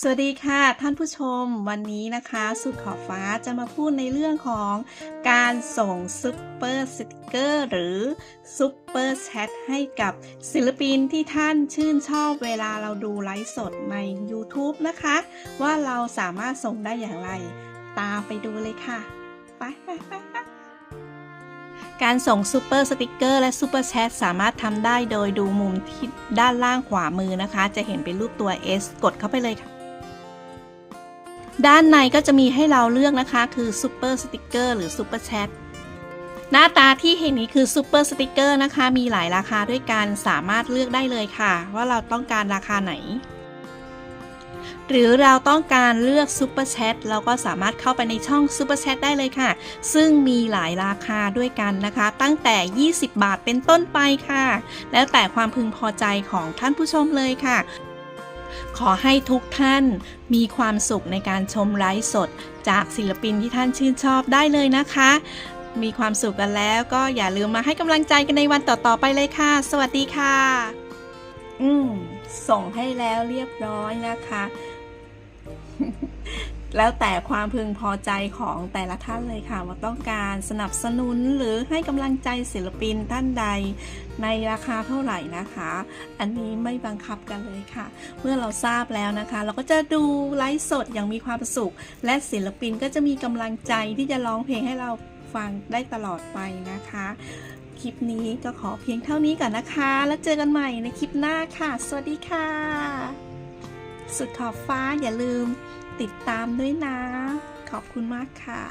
สวัสดีค่ะท่านผู้ชมวันนี้นะคะสุดขอบฟ้าจะมาพูดในเรื่องของการส่งซุปเปอร์สติกเกอร์หรือซุปเปอร์แชทให้กับศิลปินที่ท่านชื่นชอบเวลาเราดูไลฟ์สดใน YouTube นะคะ ว่าเราสามารถส่งได้อย่างไร ตามไปดูเลยค่ะ ไปไปไปไปการส่งซูเปอร์สติกเกอร์และซูเปอร์แชทสามารถทำได้โดยดูมุมที่ด้านล่างขวามือนะคะ จะเห็นเป็นรูปตัว S กดเข้าไปเลยค่ะ ด้านในก็จะมีให้เราเลือกนะคะ คือ Super Sticker หรือ Super Chat หน้าตาที่เห็นนี้คือ Super Sticker นะคะ มีหลายราคาด้วยกันสามารถเลือกได้เลยค่ะ ว่าเราต้องการราคาไหน หรือเราต้องการเลือก Super Chat เราก็สามารถเข้าไปในช่อง Super Chat ได้เลยค่ะ ซึ่งมีหลายราคาด้วยกันนะคะ ตั้งแต่ 20 บาทเป็นต้นไปค่ะ แล้วแต่ความพึงพอใจของท่านผู้ชมเลยค่ะ ขอให้ทุกท่านมีความสุขในการชมไลฟ์สด จากศิลปินที่ท่านชื่นชอบได้เลยนะคะ มีความสุขกันแล้วก็อย่าลืมมาให้กำลังใจกันในวันต่อๆไปเลยค่ะ สวัสดีค่ะ อืมส่งให้แล้วเรียบร้อยนะคะ แล้วแต่ความพึงพอใจของแต่ละท่านเลยค่ะ ว่าต้องการสนับสนุนหรือให้กำลังใจศิลปินท่านใด ในราคาเท่าไหร่นะคะ อันนี้ไม่บังคับกันเลยค่ะ เมื่อเราทราบแล้วนะคะ เราก็จะดูไลฟ์สดอย่างมีความสุข และศิลปินก็จะมีกำลังใจที่จะร้องเพลงให้เราฟังได้ตลอดไปนะคะคลิปนี้ก็ขอเพียงเท่านี้ก่อนนะคะ แล้วเจอกันใหม่ในคลิปหน้าค่ะ สวัสดีค่ะ สุดขอบฟ้าอย่าลืมติดตามด้วยนะ ขอบคุณมากค่ะ